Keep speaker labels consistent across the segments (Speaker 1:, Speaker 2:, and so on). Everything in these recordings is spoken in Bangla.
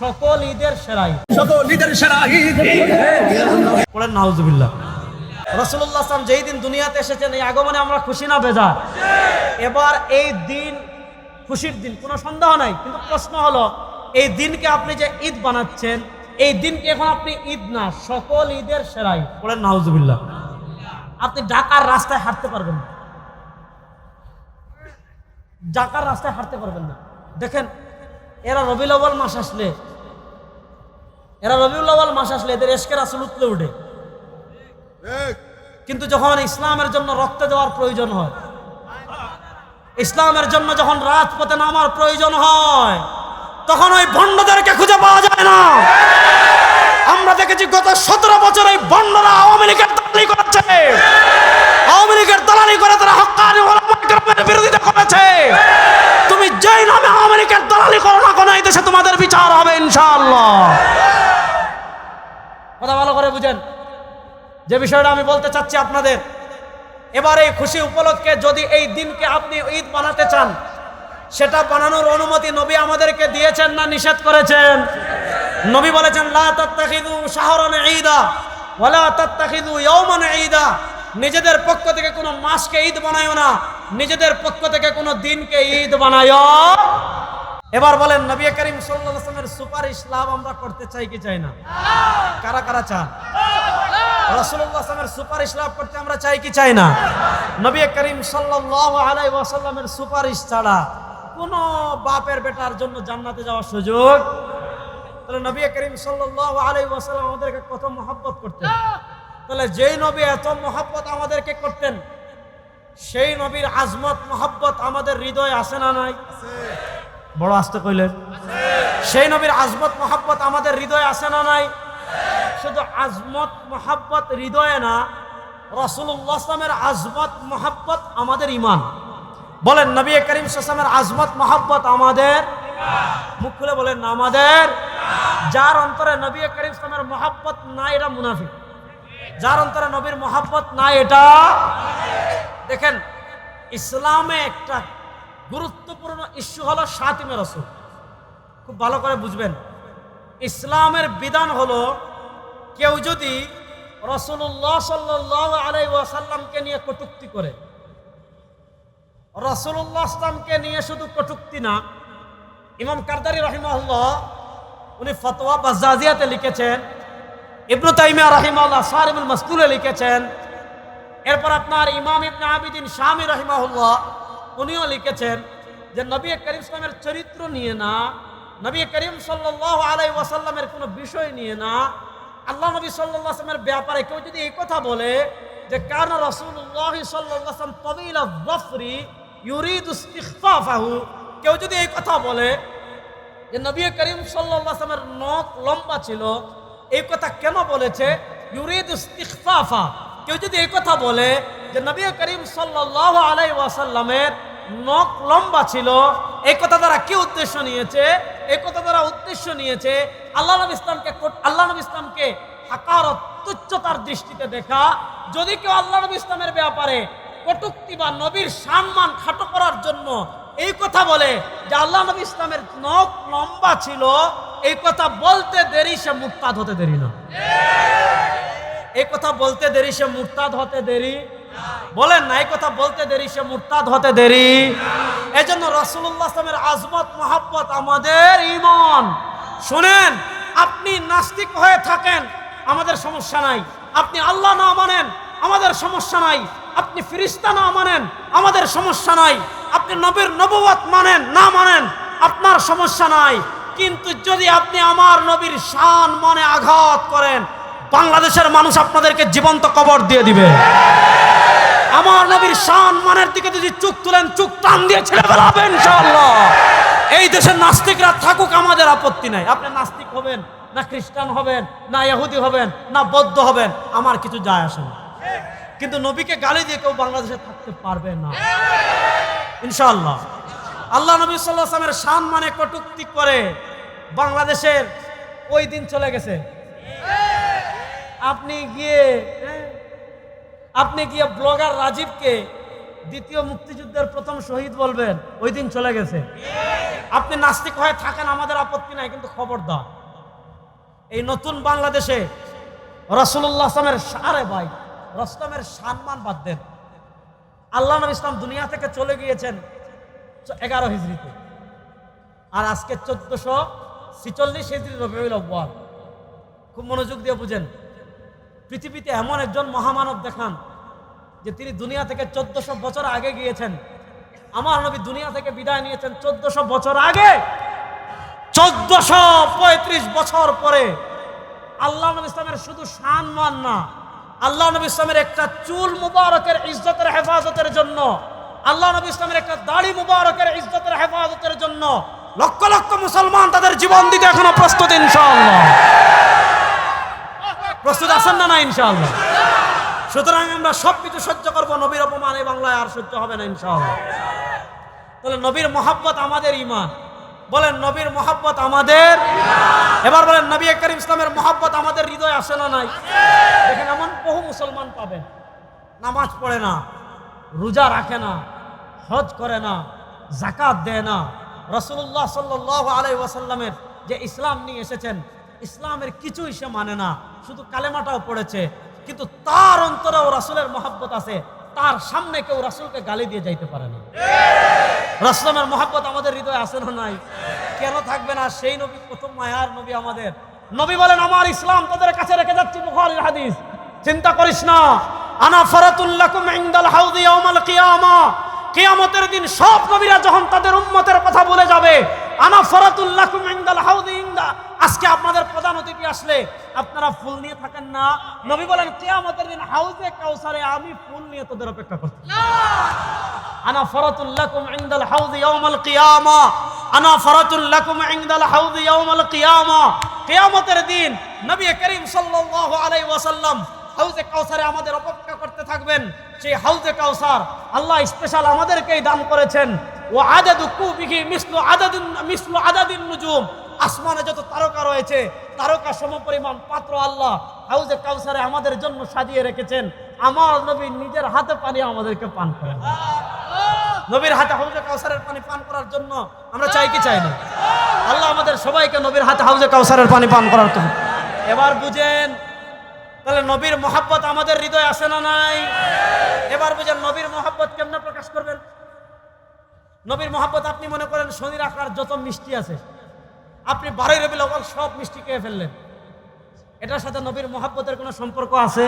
Speaker 1: সকল ঈদের সেরাই।
Speaker 2: সকল ঈদের সেরা ঈদ
Speaker 1: পড়েন নাউজুবিল্লাহ। রসুল্লাহ আসলাম যেই দিন দুনিয়াতে এসেছেন এই আগমনে আমরা খুশি না বেজার? এবার এই দিন খুশির দিন কোনো সন্দেহ নাই। কিন্তু প্রশ্ন হলো এই দিনকে আপনি যে ঈদ বানাচ্ছেন এই দিনকে এখন আপনি ঈদ না সকল ঈদের সেরাই। পড়েন নাউজুবিল্লাহ। আপনি ঢাকার রাস্তায় হাঁটতে পারবেন না। ঢাকার রাস্তায় হাঁটতে পারবেন না। দেখেন এরা রবিউল মাস আসলে এরা রবিউল আউয়াল মাস আসলে এদের এসকের আসল উতলে উঠে। কিন্তু যখন ইসলামের জন্য রক্ত দেওয়ার প্রয়োজন হয় ইসলামের জন্য যখন রাজপথে নামার প্রয়োজন হয় তখন ওই ভণ্ডদেরকে খুঁজে পাওয়া যায় না। আমরা দেখেছি গত সতেরো বছর এই ভণ্ডরা আওয়ামী লীগের দালালি করেছে। আওয়ামী লীগের দালালি করে তারা কেরামের বিরোধিতা করেছে। তুমি যেই নামে আওয়ামী লীগের দালালি করো না কোনো এই দেশে তোমাদের বিচার হবে ইনশাআল্লাহ কথা ভালো করে বুঝেন যে বিষয়টা আমি বলতে চাচ্ছি আপনাদের, এবার এই খুশি উপলক্ষে যদি এই দিনকে আপনি ঈদ বানাতে চান, সেটা বানানোর অনুমতি নবী আমাদেরকে দিয়েছেন না নিষেধ করেছেন? নবী বলেছেন ঈদা। নিজেদের পক্ষ থেকে কোনো মাসকে ঈদ বানায়ও না, নিজেদের পক্ষ থেকে কোনো দিনকে ঈদ বানায়ও এবার বলেন, নবী করিম ওয়াসাল্লামের সুপারিশ লাভ আমরা করতে চাই কি চাই না? কারা কারা চান? সাল্লামের সুপারিশ লাভ করতে আমরা চাই কি চাই না? নবী করিম ওয়াসাল্লামের সুপারিশ ছাড়া কোন বাপের বেটার জন্য জান্নাতে যাওয়ার সুযোগ? তাহলে নবী করিম সাল্লাল্লাহু আলাইহি ওয়াসাল্লাম আমাদেরকে কত মহব্বত করতেন? তাহলে যেই নবী এত মহব্বত আমাদেরকে করতেন, সেই নবীর আজমত মহব্বত আমাদের হৃদয়ে আসে না নাই? বড় আসতে কইলেন, সেই নবীর আজমত, মহাব্বত আমাদের হৃদয়ে আসে না নাই? শুধু আজমত, মহাব্বত হৃদয়ে না আসলামের আজমত, মহাব্বত আমাদের ইমান বলেন, নবী করিম সাসলামের আজমত, মহাব্বত আমাদের মুখ খুলে বলেন না আমাদের যার অন্তরে নবী করিম ইসলামের মহাব্বত নাই, এটা মুনাফিক। যার অন্তরে নবীর মহাব্বত নাই, এটা দেখেন, ইসলামে একটা গুরুত্বপূর্ণ ইস্যু হলো সাতিমে রসুল। খুব ভালো করে বুঝবেন। ইসলামের বিধান হলো কেউ যদি রসুল্লাহ সাল্লাহ আলাই ওয়াসাল্লামকে নিয়ে কটুক্তি করে রসুল্লাহ আসলামকে নিয়ে শুধু কটুক্তি না, ইমাম কারদারি রহিমাল্লাহ উনি ফতোয়া বাজাজিয়াতে লিখেছেন, ইবনু তাইমিয়া রহিমাল্লাহ সারিমুল মাসতুলে লিখেছেন, এরপর আপনার ইমাম ইবনে আবিদিন শামি রহিমাহুল্লাহ উনিও লিখেছেন যে নবী করিম ইসলামের চরিত্র নিয়ে না, নবী করিম সাল্লাহ আলাই ওয়াসাল্লামের কোনো বিষয় নিয়ে না, আল্লাহ নবী সাল্লাহ আসলামের ব্যাপারে কেউ যদি এই কথা বলে যে কারণ রসুল্লাহ সাল্লাম তবিল গফরি ইউরিদ কেউ যদি এই কথা বলে যে নবী করিম সাল্লাহ আসলামের নখ লম্বা ছিল, এই কথা কেন বলেছে? ইউরিদ ইস্তিখফাফা কেউ যদি এই কথা বলে যে নবী করিম সাল্লাহ আলাই ওয়াসাল্লামের নখ লম্বা ছিল এই কথা দ্বারা কি উদ্দেশ্য নিয়েছে? এই কথা দ্বারা উদ্দেশ্য নিয়েছে, আল্লাহ নবী ইসলামকে আল্লাহ নবী ইসলামকে হাকারত, তুচ্ছতার দৃষ্টিতে দেখা। যদি কেউ আল্লাহ নবী ইসলামের ব্যাপারে কটুক্তি বা নবীর সম্মান খাটো করার জন্য এই কথা বলে যে আল্লাহ নবী ইসলামের নখ লম্বা ছিল, এই কথা বলতে দেরি সে মুক্তাদ হতে দেরি না। এই কথা বলতে দেরি সে মুরতাদ হতে দেরি। বলেন না, এই কথা বলতে দেরি, সে মুরতাদ হতে দেরি। এই জন্য রসুল্লাহ আসলামের আজমত, মহাব্বত, আমাদের ইমন শুনেন, আপনি নাস্তিক হয়ে থাকেন, আমাদের সমস্যা নাই। আপনি আল্লাহ না মানেন, আমাদের সমস্যা নাই। আপনি ফিরিস্তা না মানেন, আমাদের সমস্যা নাই। আপনি নবীর নবুয়াত মানেন, না মানেন, আপনার সমস্যা নাই। কিন্তু যদি আপনি আমার নবীর শান, মনে আঘাত করেন, বাংলাদেশের মানুষ আপনাদেরকে জীবন্ত কবর দিয়ে দিবে। আমার নবীর শান মানের দিকে যদি চুক তুলেন চুক টান দিয়ে ছেড়ে বেড়াবেন ইনশাআল্লাহ। এই দেশের নাস্তিকরা থাকুক আমাদের আপত্তি নাই। আপনি নাস্তিক হবেন না খ্রিস্টান হবেন না ইহুদি হবেন না বৌদ্ধ হবেন আমার কিছু যায় আসে না। কিন্তু নবীকে গালি দিয়ে কেউ বাংলাদেশে থাকতে পারবে না। ইনশাআল্লাহ। আল্লাহ নবী সাল্লাহ আসলামের শান মানে কটুক্তি করে বাংলাদেশের ওই দিন চলে গেছে। আপনি গিয়ে হ্যাঁ, আপনি গিয়ে ব্লগার রাজীবকে দ্বিতীয় মুক্তিযুদ্ধের প্রথম শহীদ বলবেন, ওই দিন চলে গেছে। আপনি নাস্তিক হয়ে থাকেন, আমাদের আপত্তি নাই, কিন্তু খবরদার। এই নতুন বাংলাদেশে রসুল্লাহ আসলামের সারে ভাই রসলামের সম্মান বাদ দেন। আল্লাহ নবী ইসলাম দুনিয়া থেকে চলে গিয়েছেন এগারো হিজড়িতে। আর আজকে চোদ্দশো ছিচল্লিশ হিজড়ি রবিউল আব্বাল খুব মনোযোগ দিয়ে বুঝেন, পৃথিবীতে এমন একজন মহামানব দেখান যে তিনি দুনিয়া থেকে চোদ্দশো বছর আগে গিয়েছেন। আমার নবী দুনিয়া থেকে বিদায় নিয়েছেন চোদ্দশো বছর আগে। চোদ্দশো পঁয়ত্রিশ বছর পরে আল্লাহ নবী ইসলামের শুধু সম্মান না, আল্লাহ নবী ইসলামের একটা চুল মুবারকের ইজ্জতের হেফাজতের জন্য, আল্লাহ নবী ইসলামের একটা দাড়ি মুবারকের ইজ্জতের হেফাজতের জন্য লক্ষ লক্ষ মুসলমান তাদের জীবন দিতে এখনও প্রস্তুত, ইনশাআল্লাহ। প্রস্তুত আছেন না না, ইনশাআল্লাহ? সুতরাং আমরা সব কিছু সহ্য করব, নবীর অপমান এই বাংলায় আর সহ্য হবে না, ইনশাআল্লাহ। তাহলে নবীর মহাব্বত আমাদের ইমান বলেন, নবীর মহাব্বত আমাদের এবার বলেন, নবী করিম ইসলামের মহাব্বত আমাদের হৃদয় আসে না নাই? দেখেন, এমন বহু মুসলমান পাবেন। নামাজ পড়ে না, রোজা রাখে না, হজ করে না জাকাত দেয় না। রসুল্লাহ সাল্লাহ আলাই ওয়াসাল্লামের যে ইসলাম নিয়ে এসেছেন, ইসলামের কিছুই সে মানে না। শুধু কালেমাটাও পড়েছে কিন্তু তার অন্তরেও রাসুলের মহাব্বত আছে। তার সামনে কেউ রাসুলকে গালি দিয়ে যাইতে পারে না। রাসলামের মহাব্বত আমাদের হৃদয়ে আছে না নাই? কেন থাকবে না? সেই নবী, প্রথম মায়ার নবী আমাদের। নবী বলেন, আমার ইসলাম তোদের কাছে রেখে যাচ্ছি বুখারীর হাদিস। চিন্তা করিস না। আনা ফরাতুল্লাকুম ইনদাল হাউদি ইয়াউমাল কিয়ামা। কিয়ামতের দিন সব নবীরা যখন তাদের উম্মতের কথা বলে যাবে আনা ফরাতুল্লাকুম ইনদাল হাউদি ইনদা। আজকে আপনাদের প্রধান অতিথি আসলে, আপনারা ফুল নিয়ে থাকেন না। নবী বলেন, কিয়ামতের দিন হাউজে কাউসারে আমি ফুল নিয়ে তোদের অপেক্ষা করছি। আনা ফরাতুল্লাকুম ইনদাল হাউদি ইয়াউমাল কিয়ামা। আনা ফরাতুল্লাকুম ইনদাল হাউদি ইয়াউমাল কিয়ামা। কিয়ামতের দিন নবী করিম সাল্লাল্লাহু আলাইহি ওয়াসাল্লাম হাউজে কাউসারে আমাদের অপেক্ষা করতে থাকবেন। সেই হাউজে কাউসার আল্লাহ স্পেশাল আমাদেরকেই দান করেছেন। ও আদাদু কুবিহি মিসলু আদাদিন মিসলু আদাদিন নুজুম। আসমানে যত তারকা রয়েছে, তারকা সমপরিমাণ পাত্র আল্লাহ হাউজে কাউসারে আমাদের জন্য সাজিয়ে রেখেছেন। আমার নবী নিজের হাতে পানি আমাদেরকে পান করেন। নবীর হাতে হাউজে কাউসারের পানি পান করার জন্য আমরা চাই কি চাই না? আল্লাহ আমাদের সবাইকে নবীর হাতে হাউজে কাউসারের পানি পান করার জন্য এবার বুঝেন তাহলে নবীর মহাব্বত আমাদের হৃদয় আসে না নাই? এবার বুঝেন, নবীর মহাব্বত কেমনে প্রকাশ করবেন? নবীর মহাব্বত আপনি মনে করেন শনি রাখার যত মিষ্টি আছে, আপনি বারোই রবি আউয়াল সব মিষ্টি খেয়ে ফেললেন। এটার সাথে নবীর মহাব্বতের কোনো সম্পর্ক আছে?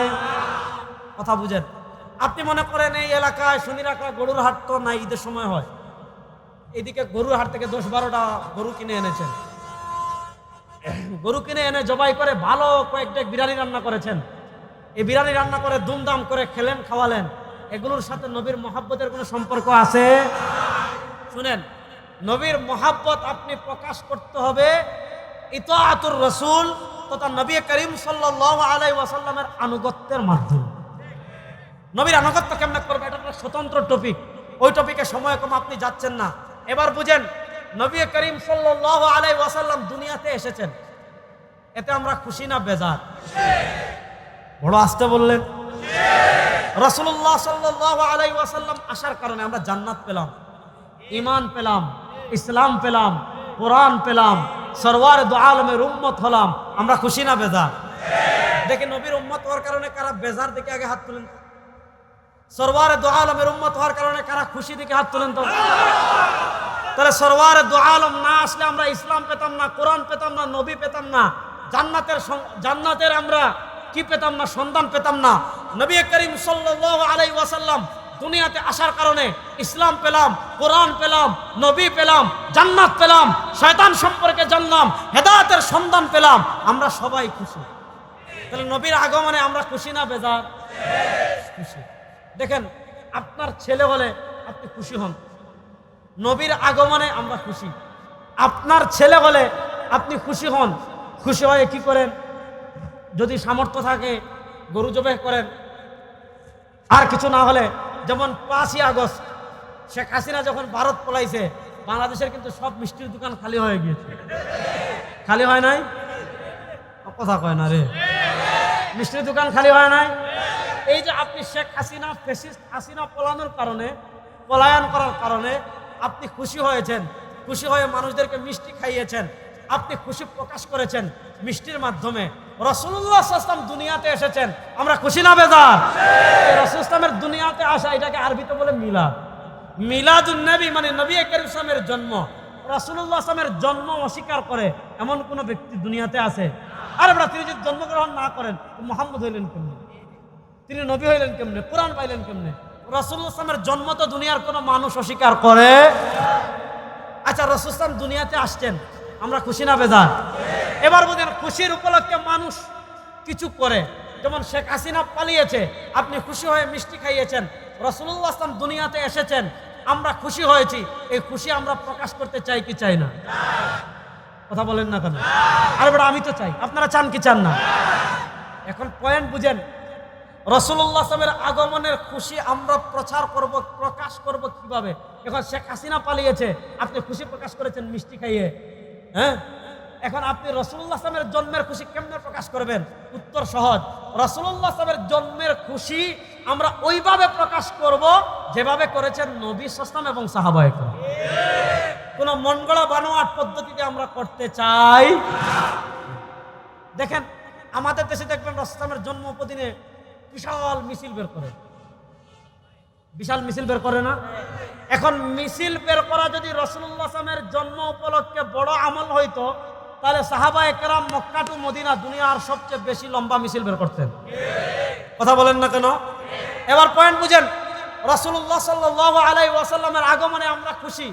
Speaker 1: কথা বুঝেন। আপনি মনে করেন এই এলাকায় শনি রাখা গরুর হাট তো নাই, ঈদের সময় হয়। এদিকে গরুর হাট থেকে দশ বারোটা গরু কিনে এনেছেন। গরু কিনে এনে জবাই করে ভালো কয়েকটা বিরিয়ানি রান্না করেছেন। এই বিরিয়ানি রান্না করে দুমদাম করে খেলেন, খাওয়ালেন। এগুলোর সাথে নবীর মহাব্বতের কোনো সম্পর্ক আছে? শুনেন, নবীর মহাব্বত আপনি প্রকাশ করতে হবে ইতাআতুর রসুল তথা নবী করিম সাল্লাল্লাহু আলাইহি ওয়াসাল্লামের আনুগত্যের মাধ্যমে। নবীর আনুগত্য কেমন করবে? এটা একটা স্বতন্ত্র টপিক ওই টপিকে সময় কম আপনি যাচ্ছেন না। এবার বুঝেন নবী করিম সাল্লাল্লাহু আলাইহি ওয়াসাল্লাম দুনিয়াতে এসেছেন। এতে আমরা খুশি না বেজার? বড় আসতে বললেন, রাসূলুল্লাহ সাল্লাল্লাহু আলাইহি ওয়াসাল্লাম আসার কারণে আমরা জান্নাত পেলাম ইমান পেলাম, ইসলাম পেলাম, কোরআন পেলাম, সরওয়ার দু আলমের উম্মত হলাম, আমরা খুশি না বেজার? দেখে নবীর উম্মত হওয়ার কারণে কারা বেজার দিকে আগে হাত তুলেন? সরওয়ারে দু আলমের উম্মত হওয়ার কারণে কারা খুশি দিকে হাত তুলেন তো? তাহলে সরওয়ারে দু আলম না আসলে আমরা ইসলাম পেতাম না, কোরআন পেতাম না, নবী পেতাম না। জান্নাতের জান্নাতের আমরা কি পেতাম না, সন্ধান পেতাম না। নবী করিম সাল্লাল্লাহু আলাইহি ওয়াসাল্লাম দুনিয়াতে আসার কারণে ইসলাম পেলাম, কোরআন পেলাম, নবী পেলাম, জান্নাত পেলাম, শয়তান সম্পর্কে জানলাম, হেদায়েতের সন্ধান পেলাম, আমরা সবাই খুশি। তাহলে নবীর আগমনে আমরা খুশি না বেজার? খুশি। দেখেন, আপনার ছেলে হলে আপনি খুশি হন। নবীর আগমনে আমরা খুশি। আপনার ছেলে হলে আপনি খুশি হন। খুশি হয়ে কি করেন? যদি সামর্থ্য থাকে, গরু জবে করেন। আর কিছু না হলে, যেমন পাঁচই আগস্ট, শেখ হাসিনা যখন ভারত পলাইছে, বাংলাদেশের কিন্তু সব মিষ্টির দোকান খালি হয়ে গিয়েছে। খালি হয় নাই? কথা কয় না রে। মিষ্টির দোকান খালি হয় নাই? এই যে আপনি শেখ হাসিনা, ফেসিস্ট হাসিনা পলানোর কারণে, পলায়ন করার কারণে আপনি খুশি হয়েছেন, খুশি হয়ে মানুষদেরকে মিষ্টি খাইয়েছেন, আপনি খুশি প্রকাশ করেছেন মিষ্টির মাধ্যমে। রসুল্লাহ আসলাম দুনিয়াতে এসেছেন, আমরা খুশি না বেজার? রসুল দুনিয়াতে আসা, এটাকে আরবিতে বলে মিলাদ। মিলাদুন নবী মানে নবী ইসলামের জন্ম। রাসুল্লাহ জন্ম অস্বীকার করে এমন কোন ব্যক্তি দুনিয়াতে আছে? আর আমরা তিনি যদি জন্মগ্রহণ না করেন মোহাম্মদ হইলেন কেমনে? তিনি নবী হইলেন কেমনে? কোরআন পাইলেন কেমনে? আসলামের জন্ম তো দুনিয়ার কোনো মানুষ অস্বীকার করে। আচ্ছা রসুল ইসলাম দুনিয়াতে আসছেন, আমরা খুশি না বেজার? এবার বোঝেন খুশির উপলক্ষে মানুষ কিছু করে। যেমন শেখ হাসিনা পালিয়েছে, আপনি খুশি হয়ে মিষ্টি খাইয়েছেন আসলাম দুনিয়াতে এসেছেন, আমরা খুশি হয়েছি, এই খুশি আমরা প্রকাশ করতে চাই কি চাই না? কথা বলেন না কেন? আরে বেটা আমি তো চাই, আপনারা চান কি চান না? এখন পয়েন্ট বুঝেন রসুল্লাহ আগমনের খুশি আমরা প্রচার করব, প্রকাশ করব কীভাবে? এখন শেখ হাসিনা পালিয়েছে, আপনি খুশি প্রকাশ করেছেন মিষ্টি খাইয়ে হ্যাঁ? এখন আপনি রসুল্লাহ আসলামের জন্মের খুশি কেমনে প্রকাশ করবেন? উত্তর সহজ রসুল্লাহ আসলামের জন্মের খুশি আমরা ওইভাবে প্রকাশ করব যেভাবে করেছেন নবী সাসলাম এবং সাহাবায়ক কোন মনগড়া বানোয়াট পদ্ধতিতে আমরা করতে চাই দেখেন, আমাদের দেশে দেখবেন রসলামের জন্ম উপদিনে বিশাল মিছিল বের করে। বিশাল মিছিল বের করে না? এখন মিছিল বের করা যদি আসলামের জন্ম উপলক্ষে বড় আমল হইতো, তাহলে সাহাবা একরাম মক্কা টু মদিনা দুনিয়ার সবচেয়ে বেশি লম্বা মিছিল বের করতেন। কথা বলেন না কেন? এবার পয়েন্ট বুঝেন রসুল্লাহ সাল্লাহ আলাই ওয়াসাল্লামের আগমনে আমরা খুশি।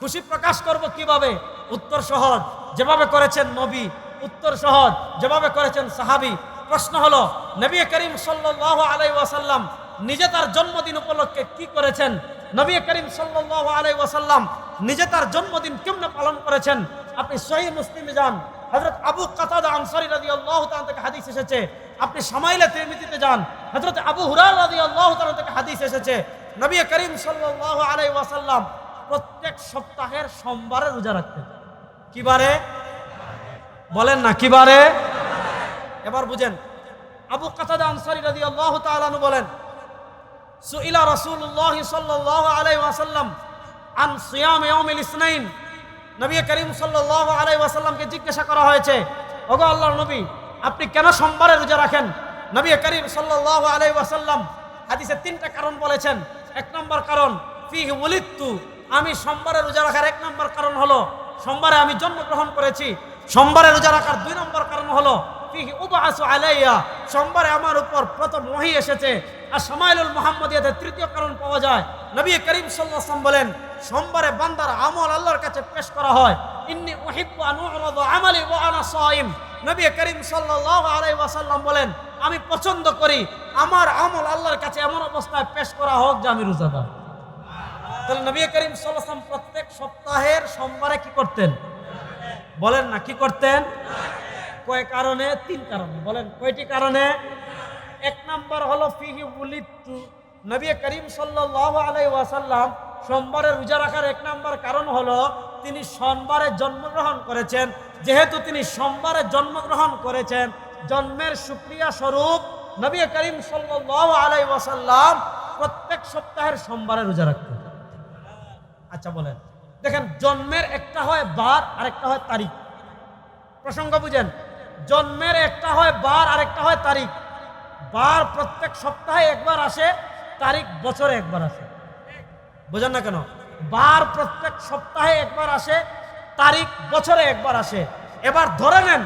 Speaker 1: খুশি প্রকাশ করব কীভাবে? উত্তর সহজ, যেভাবে করেছেন নবী, উত্তর সহজ, যেভাবে করেছেন সাহাবি। প্রশ্ন হলো, নবী করিম সাল্লাহ আলাই ওয়াসাল্লাম নিজে তার জন্মদিন উপলক্ষে কি করেছেন? নবী করিম সাল্লাহ আলাই ওয়াসাল্লাম নিজে তার জন্মদিন কেমনে পালন করেছেন? আপনি সহি মুসলিমে যান হজরত আবু কাতাদা আনসারি রাজি আল্লাহ থেকে হাদিস এসেছে। আপনি সামাইলে তিরমিজিতে যান হজরত আবু হুরার রাজি আল্লাহ থেকে হাদিস এসেছে। নবী করিম সাল্লাহ আলাই ওয়াসাল্লাম প্রত্যেক সপ্তাহের সোমবারে রোজা রাখতেন। কিবারে বলেন না কিবারে এবার বুঝেন। আবু কাতাদা আনসারি রাজি আল্লাহ তালু বলেন, সুইলা রসুল্লাহ সাল্লাহ আলাই ওয়াসাল্লাম আন সিয়াম ইয়াউমিল ইসনাইন। নবী করিম সাল্লাহ আলাই ওয়াসাল্লামকে জিজ্ঞাসা করা হয়েছে, ওগো আল্লাহর নবী, আপনি কেন সোমবারে রোজা রাখেন? নবী করিম সাল্লাহ আলাই ওয়াসাল্লাম হাদিসে তিনটা কারণ বলেছেন। এক নম্বর কারণ ফি উলিত্তু আমি সোমবারে রোজা রাখার এক নম্বর কারণ হলো, সোমবারে আমি জন্মগ্রহণ করেছি। সোমবারে রোজা রাখার দুই নম্বর কারণ হলো আলাইয়া, সোমবারে আমার উপর প্রথম ওহি এসেছে। আর সামাইলুল মোহাম্মদিয়াতে তৃতীয় কারণ পাওয়া যায়। নবী করিম সাল্লাম বলেন, সোমবারে বান্দার আমল আল্লাহর কাছে পেশ করা হয়। ইন্নি ওহিব্বু আন উরদু আমালি ওয়া আনা সাইম। নবী করিম সাল্লাল্লাহু আলাইহি ওয়াসাল্লাম বলেন, আমি পছন্দ করি, আমার আমল আল্লাহর কাছে এমন অবস্থায় পেশ করা হোক যে আমি রোজাদার। তাহলে নবী করিম সাল্লাম প্রত্যেক সপ্তাহের সোমবারে কি করতেন? বলেন না, কি করতেন? কয় কারণে? তিন কারণে। বলেন, কয়টি কারণে? এক নাম্বার হলো, ফিহি উলিতু নবী করিম সাল্লাল্লাহু আলাই ওয়াসাল্লাম সোমবারে রোজা রাখার এক নাম্বার কারণ হলো, তিনি সোমবারে জন্মগ্রহণ করেছেন। যেহেতু তিনি সোমবারে জন্মগ্রহণ করেছেন, জন্মের সুক্রিয়া স্বরূপ নবী করিম সাল্লাল্লাহু আলাই ওয়াসাল্লাম প্রত্যেক সপ্তাহের সোমবারে রোজা রাখতেন। আচ্ছা বলেন। দেখেন, জন্মের একটা হয় বার আর একটা হয় তারিখ। প্রসঙ্গ বুঝেন। জন্মের একটা হয় বার আর একটা হয় তারিখ। বার প্রত্যেক সপ্তাহে একবার আসে, তারিখ বছরে একবার আসে। বুঝেন না কেন? বার প্রত্যেক সপ্তাহে একবার আসে, তারিখ বছরে একবার আসে। এবার ধরে নেন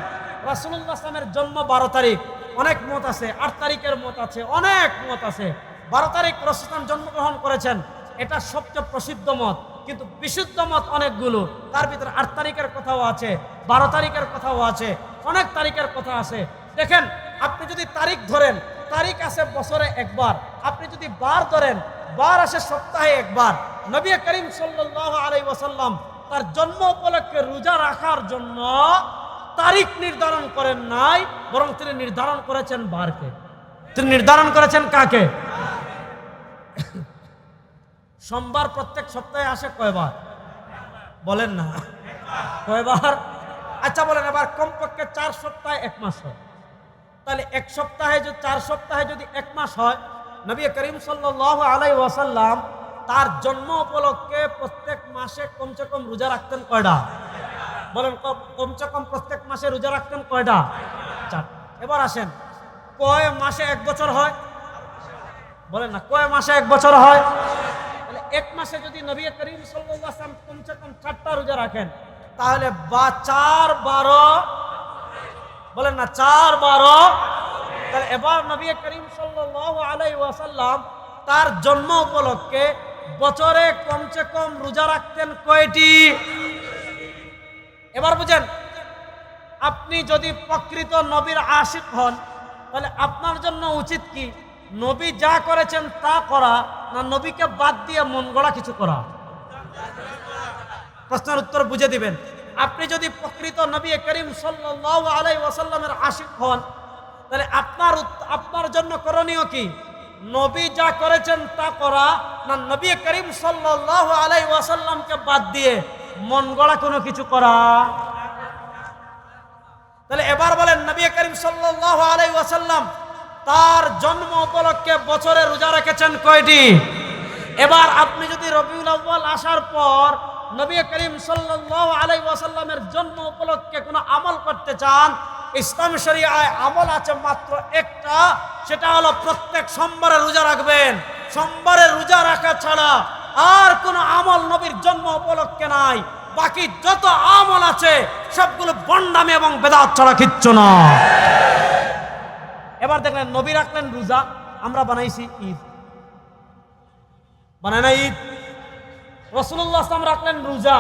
Speaker 1: আসলামের জন্ম বারো তারিখ। অনেক মত আছে, আট তারিখের মত আছে, অনেক মত আছে। বারো তারিখ রসুলাম জন্মগ্রহণ করেছেন, এটা সবচেয়ে প্রসিদ্ধ মত। কিন্তু বিশুদ্ধ মত অনেকগুলো। তার ভিতরে আট তারিখের কথাও আছে, বারো তারিখের কথাও আছে। অনেক তারিখের কথা আছে। দেখেন, আপনি যদি তারিখ ধরেন, তারিখ আছে বছরে একবার। আপনি যদি বার ধরেন, বার আসে সপ্তাহে একবার। নবী করিম সাল্লাহ আলাই ওয়াসাল্লাম তার জন্ম উপলক্ষে রোজা রাখার জন্য তারিখ নির্ধারণ করেন নাই, বরং তিনি নির্ধারণ করেছেন বারকে। তিনি নির্ধারণ করেছেন কাকে? সোমবার প্রত্যেক সপ্তাহে আসে কয়বার? বলেন না। কয়বার? আচ্ছা বলেন এবার কমপক্ষে চার সপ্তাহে এক মাস হয়। তাহলে এক সপ্তাহে যদি, চার সপ্তাহে যদি এক মাস হয়, নবী করিম সাল্লাহ আলাই ওয়াসাল্লাম তার জন্ম উপলক্ষে প্রত্যেক মাসে কমসে কম রোজা রাখতেন কয়টা? বলেন কমসে কম প্রত্যেক মাসে রোজা রাখতেন কয়টা? চার। এবার আসেন, কয় মাসে এক বছর হয়? বলেন না, কয় মাসে এক বছর হয়? তাহলে এক মাসে যদি নবী করিম সাল্লাম কমসে কম চারটা রোজা রাখেন তাহলে বা চার বারো, বলেন না, চার বারো, তাহলে এবার নবী করিম আলাই ওয়াসাল্লাম তার জন্ম উপলক্ষে বছরে কমসে কম রোজা রাখতেন কয়টি? এবার বুঝেন, আপনি যদি প্রকৃত নবীর আশিক হন, তাহলে আপনার জন্য উচিত কি? নবী যা করেছেন তা করা না নবীকে বাদ দিয়ে মন গড়া কিছু করা? প্রশ্নের উত্তর বুঝে দিবেন। আপনি যদি প্রকৃত নবী করিম সাল্লাল্লাহু আলাইহি ওয়াসাল্লামের আশিক হন, তাহলে আপনার আপনার জন্য করণীয় কি? নবী যা করেছেন তা করা না নবী করিম সাল্লাল্লাহু আলাইহি ওয়াসাল্লামকে বাদ দিয়ে মন গড়া কোনো কিছু করা? তাহলে এবার বলেন, নবী করিম সাল্লাল্লাহু আলাইহি ওয়াসাল্লাম তার জন্ম উপলক্ষে বছরে রোজা রেখেছেন কয়টি? এবার আপনি যদি রবিউল আসার পর নবী করিম সাল্লাল্লাহু আলাই ওয়াসাল্লামের জন্ম উপলক্ষে কোনো আমল করতে চান? ইসলাম শরিয়ায় আমল আছে মাত্র একটা, সেটা হলো প্রত্যেক সোমবারে রোজা রাখবেন। সোমবারে রোজা রাখা ছাড়া আর কোনো আমল নবীর জন্ম উপলক্ষে নাই। বাকি যত আমল আছে, সবগুলো বন্ডামি এবং বেদাত ছাড়া কিচ্ছু না। এবার দেখলেন নবী রাখলেন রোজা, আমরা বানাইছি ঈদ। বানাই না ঈদ? রসুল্লাহ আসলাম রাখলেন রোজা।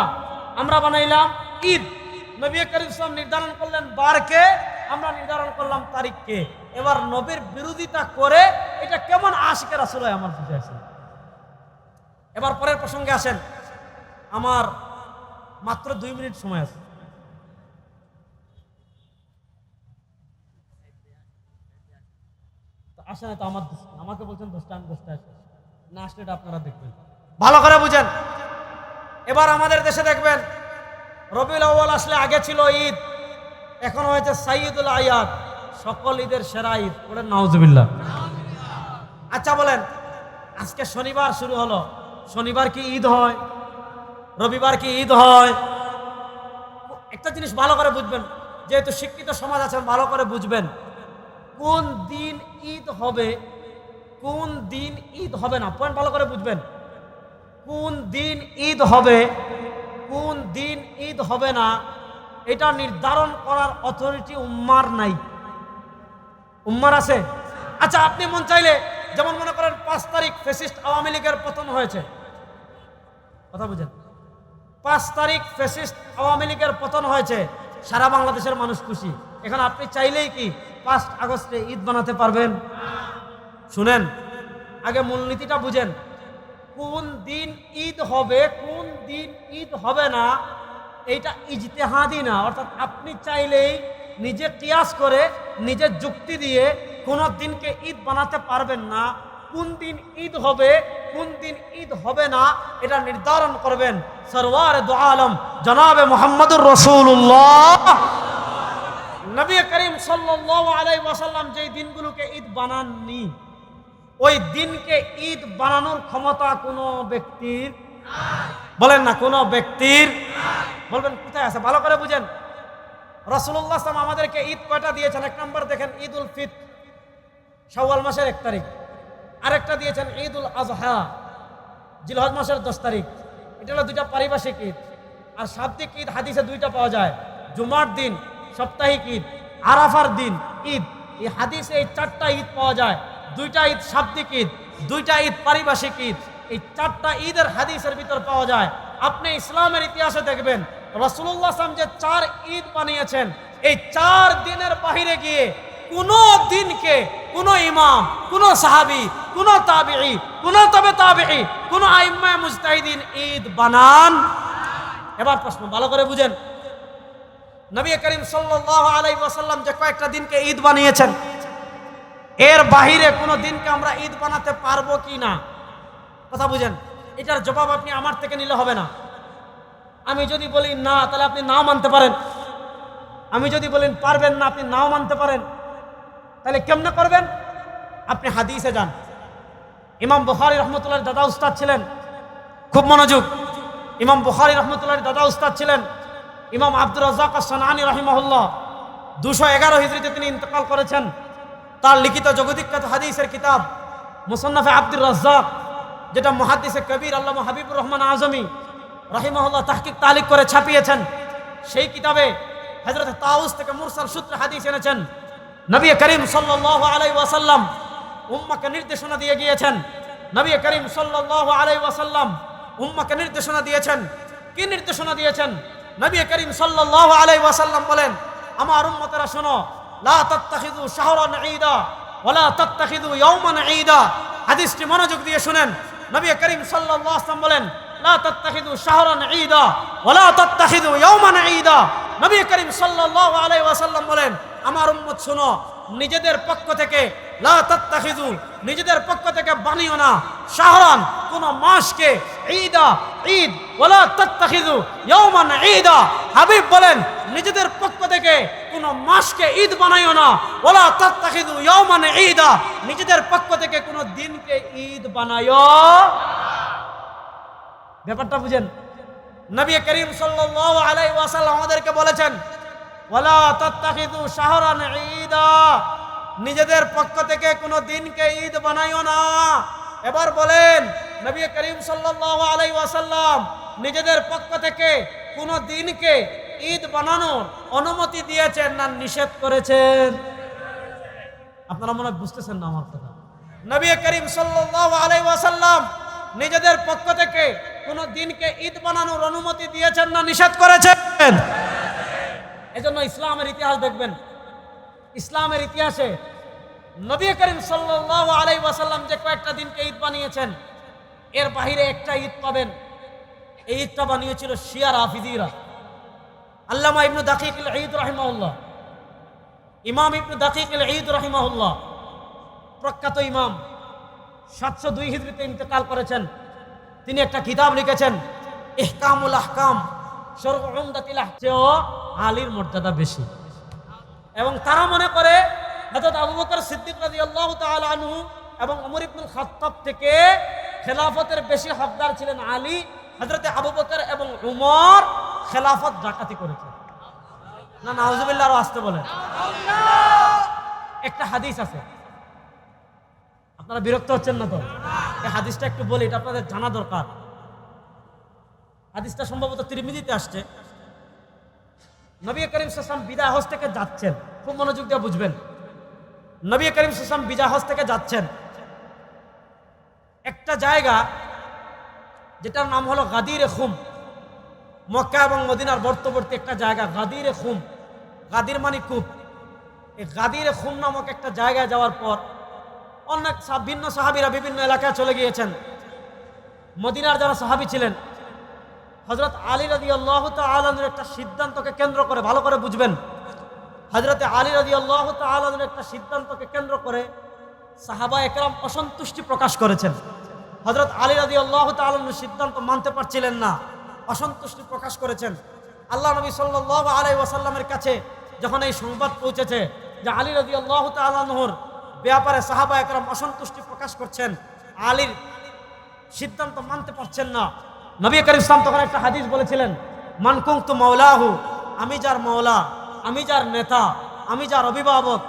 Speaker 1: আমরা বানাইলাম ঈদ। নবী করিম ইসলাম নির্ধারণ করলেন বারকে। আমরা নির্ধারণ করলাম তারিখকে। এবার নবীর বিরোধিতা করে এটা কেমন আশিকের আসলে আমার বুঝে এবার পরের প্রসঙ্গে আসেন। আমার মাত্র দুই মিনিট সময় আছে। আসে না তো আমার আমাকে বলছেন দশটা, আমি দশটা আসে না আসলে এটা আপনারা দেখবেন। ভালো করে বুঝেন। এবার আমাদের দেশে দেখবেন, রবিউল আউ্বাল আসলে আগে ছিল ঈদ, এখন হয়েছে সাইদুল আয়াদ, সকল ঈদের সেরা ঈদ। বলেন, নাউজুবিল্লাহ। আচ্ছা বলেন, আজকে শনিবার শুরু হলো, শনিবার কি ঈদ হয়? রবিবার কি ঈদ হয়? একটা জিনিস ভালো করে বুঝবেন, যেহেতু শিক্ষিত সমাজ আছেন ভালো করে বুঝবেন, কোন দিন ঈদ হবে, কোন দিন ঈদ হবে না পয়েন্ট ভালো করে বুঝবেন। কোন দিন ঈদ হবে, কোন দিন ঈদ হবে না, এটা নির্ধারণ করার অথরিটি উম্মার নাই। উম্মার আছে? আচ্ছা আপনি মন চাইলে যেমন মনে করেন পাঁচ তারিখ ফেসিস্ট আওয়ামী লীগের পতন হয়েছে। কথা বুঝেন? পাঁচ তারিখ ফেসিস্ট আওয়ামী লীগের পতন হয়েছে, সারা বাংলাদেশের মানুষ খুশি। এখন আপনি চাইলেই কি পাঁচ আগস্টে ঈদ বানাতে পারবেন? শুনেন, আগে মূলনীতিটা বুঝেন। কোন দিন ঈদ হবে, কোন দিন ঈদ হবে না, এইটা ইজতেহাদি না। অর্থাৎ আপনি চাইলেই নিজে তিয়াস করে নিজের যুক্তি দিয়ে কোনো দিনকে ঈদ বানাতে পারবেন না। কোন দিন ঈদ হবে, কোন দিন ঈদ হবে না, এটা নির্ধারণ করবেন। সরওয়ার দু আলম, জনাবে মোহাম্মদুর রসুল্লাহ নবী করিম সাল্লাল্লাহু আলাইহি ওয়াসাল্লাম যেই দিনগুলোকে ঈদ বানাননি ওই দিনকে ঈদ বানানোর ক্ষমতা কোনো ব্যক্তির বলেন না, কোনো ব্যক্তির বলবেন, কোথায় আছে? ভালো করে বুঝেন। রসুল্লাহ আসলাম আমাদেরকে ঈদ কয়টা দিয়েছেন? এক নম্বর দেখেন ঈদ উল ফিত শাওয়াল মাসের এক তারিখ। আরেকটা দিয়েছেন ঈদ উল আজহা, জিলহজ মাসের দশ তারিখ। এটা হলো দুইটা পারিভাষিক ঈদ। আর শাব্দিক ঈদ, হাদিসে দুইটা পাওয়া যায়। জুমার দিন, সাপ্তাহিক ঈদ, আরাফার দিন, ঈদ। এই হাদিসে এই চারটা ঈদ পাওয়া যায়। দুইটা ঈদ শাব্দিক ঈদ, দুইটা ঈদ পারিভাষিক ঈদ। এই চারটা ঈদের হাদিসের ভিতর পাওয়া যায়। আপনি ইসলামের ইতিহাসে দেখবেন রসুল্লাহ আসলাম যে চার ঈদ বানিয়েছেন, এই চার দিনের বাহিরে গিয়ে কোন দিনকে, কোন ইমাম, কোন সাহাবি, কোন তাবিঈ, কোন তবে তাবিঈ, কোন আইম্মা মুজতাহিদিন ঈদ বানান। এবার প্রশ্ন, ভালো করে বুঝেন। নবী করিম সাল্লাল্লাহু আলাইহি ওয়াসাল্লাম যে কয়েকটা দিনকে ঈদ বানিয়েছেন এর বাহিরে কোনো দিনকে আমরা ঈদ বানাতে পারব কি না? কথা বুঝেন? এটার জবাব আপনি আমার থেকে নিলে হবে না। আমি যদি বলি না, তাহলে আপনি নাও মানতে পারেন। আমি যদি বলেন পারবেন না, আপনি নাও মানতে পারেন। তাহলে কেমনে করবেন? আপনি হাদিসে যান। ইমাম বুখারি রহমতুল্লাহ দাদা উস্তাদ ছিলেন। খুব মনোযোগ। ইমাম বুখারি রহমতুল্লাহ দাদা উস্তাদ ছিলেন। ইমাম আব্দুর রাজাক সানানি রহিমহল্লা দুশো এগারো হিজড়িতে তিনি ইন্তকাল করেছেন। তার লিখিত জগদিখ্যাত হাদিসের কিতাব মুসন্নাফে আব্দুর রাজ্জাক, যেটা মহাদিসে কবির আল্লামা হাবিবুর রহমান আজমি রহিমহল্লা তাহকিক তালিক করে ছাপিয়েছেন। সেই কিতাবে হজরত তাউস থেকে মুরসাল সূত্রে হাদিস এনেছেন। নবী করিম সাল্লাল্লাহু আলাই ওয়াসাল্লাম উম্মাকে নির্দেশনা দিয়ে গিয়েছেন। নবী করিম সাল্লাল্লাহু আলাই ওয়াসাল্লাম উম্মাকে নির্দেশনা দিয়েছেন। কি নির্দেশনা দিয়েছেন? নবী করিম সাল্লাল্লাহু আলাই ওয়াসাল্লাম বলেন, আমার উম্মতেরা শোনো লা তাত্তাখিযু শাহরান ঈদা ওয়ালা তাত্তাখিযু ইয়াওমান ঈদা। হাদিসটি মনোযোগ দিয়ে শুনেন। নবী করিম সাল্লাল্লাহু আলাইহি ওয়াসাল্লাম বলেন, লা তাত্তাখিযু শাহরান ঈদা ওয়ালা তাত্তাখিযু ইয়াওমান ঈদা। নবী করিম সাল্লাল্লাহু আলাইহি ওয়াসাল্লাম বলেন, আমার উম্মত শোনো, নিজেদের পক্ষ থেকে নিজেদের পক্ষ থেকে বানিও না। শাহরান, কোন মাসকে ঈদা, ঈদ, ওয়ালা তাত্তাখিযু ইয়াওমান ঈদা। হাবিব বলেন, নিজেদের পক্ষ থেকে কোন মাসকে ঈদ বানাইও না, ওয়ালা তাত্তাখিযু ইয়াওমান ঈদা। নিজেদের পক্ষ থেকে কোন দিনকে ঈদ বানায়ো ব্যাপারটা বুঝেন? নবী করিম সাল্লাল্লাহু আলাইহি ওয়াসাল্লাম আমাদেরকে বলেছেন, ওয়ালা তাত্তাখিযু শাহরান ঈদা। নিজেদের পক্ষ থেকে কোনো দিনকে ঈদ বানাইও না। এবার বলেন, নবী করিম সাল্লাল্লাহু আলাইহি ওয়াসাল্লাম নিজেদের পক্ষ থেকে কোনো দিনকে ঈদ বানানোর অনুমতি দিয়েছেন না নিষেধ করেছেন? আপনারা মনে বুঝতেছেন না আমার কথা। নবী করিম সাল্লাল্লাহু আলাইহি ওয়াসাল্লাম নিজেদের পক্ষ থেকে কোনো দিনকে ঈদ বানানোর অনুমতি দিয়েছেন না নিষেধ করেছেন? এজন্য ইসলামের ইতিহাস দেখবেন ইসলামের ইতিহাসে নবী করিম সাল্লাল্লাহু আলাইহি ওয়াসাল্লাম যে কয়েকটা দিনকে ঈদ বানিয়েছেন, এর বাহিরে একটা ঈদ পাবেন। এই ঈদটা বানিয়েছিল শিয়া রাফিদিরা। আল্লামা ইবনু দাকিক ঈদ রাহিমাহুল্লাহ। ইমাম ইবনু দাকিক ঈদ রাহিমাহুল্লাহ। প্রখ্যাত ইমাম। সাতশো দুই হিজড়িতে ইন্তেকাল করেছেন। তিনি একটা কিতাব লিখেছেন, ইহকামুল আহকাম সর্বদাতিল আলীর মর্যাদা বেশি। এবং তারা মনে করে হযরত আবু বকর সিদ্দিক রাদিয়াল্লাহু তাআলা আনহু এবং ওমর ইবনুল খাত্তাব থেকে খেলাফতের বেশি হকদার ছিলেন আলী, হযরত আবু বকর এবং উমর খেলাফত ডাকাতি করেছেন। না, নাউজুবিল্লাহ আরও আসতে বলেন। একটা হাদিস আছে। আপনারা বিরক্ত হচ্ছেন না তো? এই হাদিসটা একটু বলি, এটা আপনাদের জানা দরকার। হাদিসটা সম্ভবত তিরমিজিতে আসছে। নবী করিম সাসাম বিদায় হজ থেকে যাচ্ছেন। খুব মনোযোগ দিয়ে বুঝবেন। নবী করিম সাসাম বিদায় হজ থেকে যাচ্ছেন। একটা জায়গা যেটার নাম হলো গাদিরে খুম। মক্কা এবং মদিনার বর্তবর্তী একটা জায়গা, গাদিরে খুম। গাদির মানে কূপ। এই গাদিরে খুম নামক একটা জায়গায় যাওয়ার পর অনেক ভিন্ন সাহাবিরা বিভিন্ন এলাকায় চলে গিয়েছেন। মদিনার যারা সাহাবি ছিলেন হজরত আলী রাজি আল্লাহ তালের একটা সিদ্ধান্তকে কেন্দ্র করে, ভালো করে বুঝবেন। হজরত আলী রাজি আল্লাহ তালের একটা সিদ্ধান্তকে কেন্দ্র করে সাহাবা একরাম অসন্তুষ্টি প্রকাশ করেছেন। হজরত আলী রাজি আল্লাহ তালের সিদ্ধান্ত মানতে পারছিলেন না, অসন্তুষ্টি প্রকাশ করেছেন। আল্লাহ নবী সাল্লাহ আলাই ওয়াসাল্লামের কাছে যখন এই সংবাদ পৌঁছেছে যে আলী রাজি আল্লাহ তালহর ব্যাপারে সাহাবা একরাম অসন্তুষ্টি প্রকাশ করছেন, আলীর সিদ্ধান্ত মানতে পারছেন না। নবী করিম ইসলাম তখন একটা হাদিস বলেছিলেন মানকুং তু মৌলাহু আমি যার মৌলা আমি যার নেতা, আমি যার অভিভাবক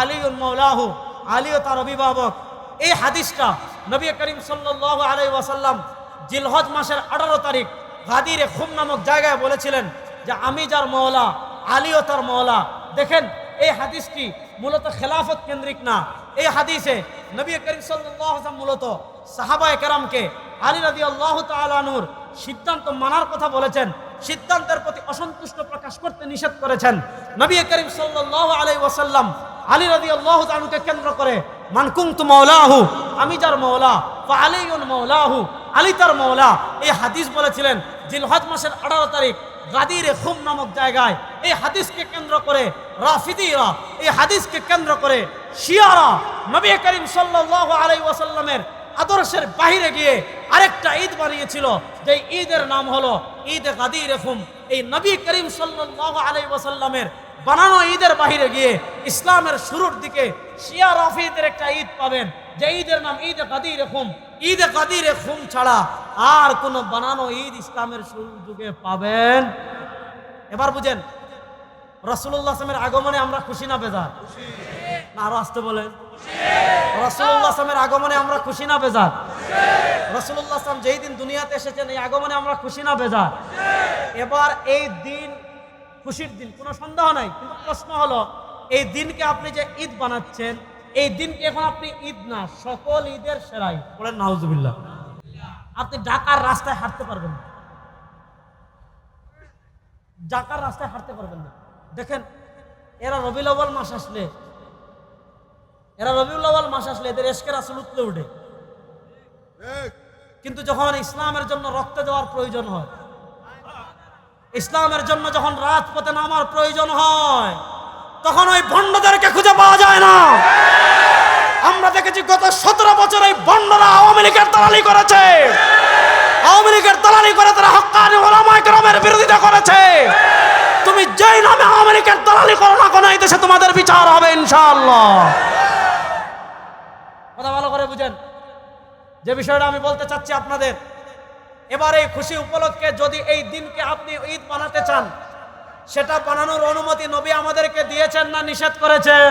Speaker 1: আলীউল মৌলাহু আলীও তার অভিভাবক। এই হাদিসটা নবী করিম সাল্লাহ আলাই ওয়াসাল্লাম জিলহজ মাসের আঠারো তারিখ গাদিরে খুম নামক জায়গায় বলেছিলেন যে, আমি যার মৌলা আলীও তার মৌলা দেখেন, এই হাদিসটি মূলত খেলাফত কেন্দ্রিক না? এই হাদিসে নবী করিম ওয়াসাল্লাম মূলত সাহাবায়ে কেরামকে আলী রাদিয়াল্লাহু তাআলা নূর সিদ্ধান্ত মানার কথা বলেছেন, সিদ্ধান্তের প্রতি অসন্তুষ্ট প্রকাশ করতে নিষেধ করেছেন। নবী করিম সাল্লাল্লাহু আলাইহি ওয়াসাল্লাম আলী রাদিয়াল্লাহু তাআলাকে কেন্দ্র করে মানকুম কুনতু মাওলাহু, আমি যার মাওলা, ফা আলীউন মাওলাহু, আলী তার মাওলা। এই হাদিস বলেছিলেন, জিলহজ মাসের 18 তারিখ গাদিরে খুম নামক জায়গায়। এই হাদিসকে কেন্দ্র করে রাফিদিরা, এই হাদিসকে কেন্দ্র করে শিয়ারা নবী করিম সাল্লাল্লাহু আলাইহি ওয়াসাল্লামের আদর্শের বাহিরে গিয়ে আরেকটা ঈদ বানিয়েছিল যে ঈদের নাম হলো ঈদ গাদির খুম এই নবী করিম আলাইহি ওয়াসাল্লামের বানানো ঈদের বাহিরে গিয়ে ইসলামের শুরুর দিকে শিয়া রাফিদের একটা ঈদ পাবেন, যে ঈদের নাম ঈদ গাদির খুম ঈদ কাদিরে খুম ছাড়া আর কোনো বানানো ঈদ ইসলামের শুরু যুগে পাবেন। এবার বুঝেন রসুল্লাহ আসলামের আগমনে আমরা খুশি না বেজার? না আরও আসতে বলেন রসুল্লাহ আগমনে আমরা খুশি না বেজার? রসুল্লাহ আসলাম যেই দিন দুনিয়াতে এসেছেন, এই আগমনে আমরা খুশি না বেজার? এবার এই দিন খুশির দিন, কোনো সন্দেহ নাই, কিন্তু প্রশ্ন হলো, এই দিনকে আপনি যে ঈদ বানাচ্ছেন, এই দিনকে এখন আপনি ঈদ না, সকল ঈদের সেরাই। বলেন, নাউজুবিল্লাহ। আপনি ঢাকার রাস্তায় হাঁটতে পারবেন না। ঢাকার রাস্তায় হাঁটতে পারবেন না। দেখেন, এরা রবিউল আউয়াল মাস আসলে এরা রবিউল আউয়াল মাস আসলে এদের এসকের আসল উতলে উঠে। কিন্তু যখন ইসলামের জন্য রক্ত দেওয়ার প্রয়োজন হয় ইসলামের জন্য যখন রাজপথে নামার প্রয়োজন হয় তখন ওই ভণ্ডদেরকে খুঁজে পাওয়া যায় না। আমরা দেখেছি গত সতেরো বছর এই ভণ্ডরা আওয়ামী লীগের দালালি করেছে। আওয়ামী লীগের দালালি করে তারা হক্কানি ওলামায়ে কেরামের বিরোধিতা করেছে। তুমি যেই নামে আওয়ামী লীগের দালালি করো না কোনো এই দেশে তোমাদের বিচার হবে ইনশাআল্লাহ। বুঝেন? যে বিষয়টা আমি বলতে চাচ্ছি আপনাদের, এবারে এই খুশি উপলক্ষে যদি এই দিনকে আপনি ঈদ বানাতে চান, সেটা বানানোর অনুমতি নবী আমাদেরকে দিয়েছেন না নিষেধ করেছেন?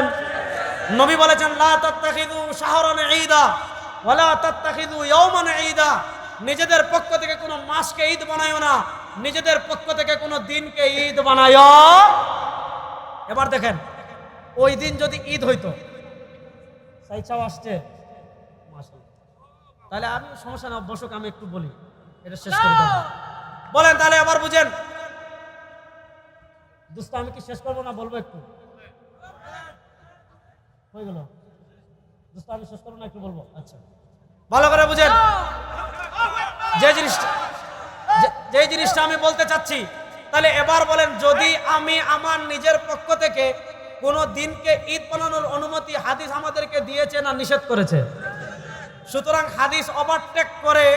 Speaker 1: নবী বলেছেন, লা তাত্তাখিদু শাহরান ঈদা ওয়ালা তাত্তাখিদু ইয়াওমান ঈদা। নিজেদের পক্ষ থেকে কোনো মাসকে ঈদ বানায়ও না, নিজেদের পক্ষ থেকে কোনো দিনকে ঈদ বানায় এবার দেখেন, ওই দিন যদি ঈদ হইতো আসছে। তাহলে আমি সমস্যা না বসক আমি একটু বলি। এটা শেষ করে দেবো। বলেন তাহলে আবার বুঝেন। দোস্ত আমি কি শেষ করব না বলব একটু? হয়ে গেল। দোস্ত আমি শেষ করব না একটু বলব? আচ্ছা। ভালো করে বুঝেন। যে জিনিসটা যে- জিনিসটা আমি বলতে চাচ্ছি তাহলে এবার বলেন যদি আমি আমার নিজের পক্ষ থেকে কোনো দিনকে ঈদ বানানোর অনুমতি হাদিস আমাদেরকে দিয়েছে না নিষেধ করেছে? সুতরাং হাদিস ওভারটেক করে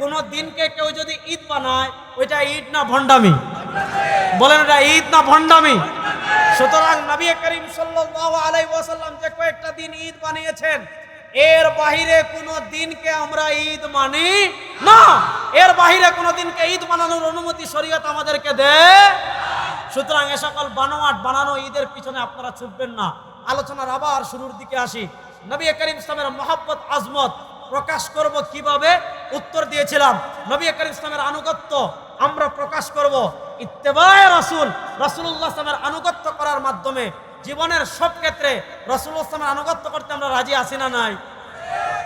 Speaker 1: কোনো দিনকে কেউ যদি ঈদ বানায়, ওইটা ঈদ না ভণ্ডামি। বলেন এটা ঈদ না ভণ্ডামি। সুতরাং নবী করিম সাল্লাল্লাহু আলাইহি ওয়াসাল্লাম যে কয়েকটা দিন ঈদ বানিয়েছেন, এর বাহিরে কোনো দিনকে আমরা ঈদ মানি না। এর বাহিরে কোনো দিনকে ঈদ বানানোর অনুমতি শরীয়ত আমাদেরকে দেয় সুতরাং এ সকল বানোয়াট বানানো ঈদের পিছনে আপনারা ছুটবেন না। আলোচনার আবার শুরুর দিকে আসি। নবী করিম ইসলামের মহাব্বত, আজমত প্রকাশ করব কীভাবে? উত্তর দিয়েছিলাম। নবী করিম ইসলামের আনুগত্য আমরা প্রকাশ করব। ইত্তেবায় রাসুল রাসুল্লাহ ইসলামের আনুগত্য করার মাধ্যমে জীবনের সব ক্ষেত্রে রসুল ইসলামের আনুগত্য করতে আমরা রাজি আসি না নাই?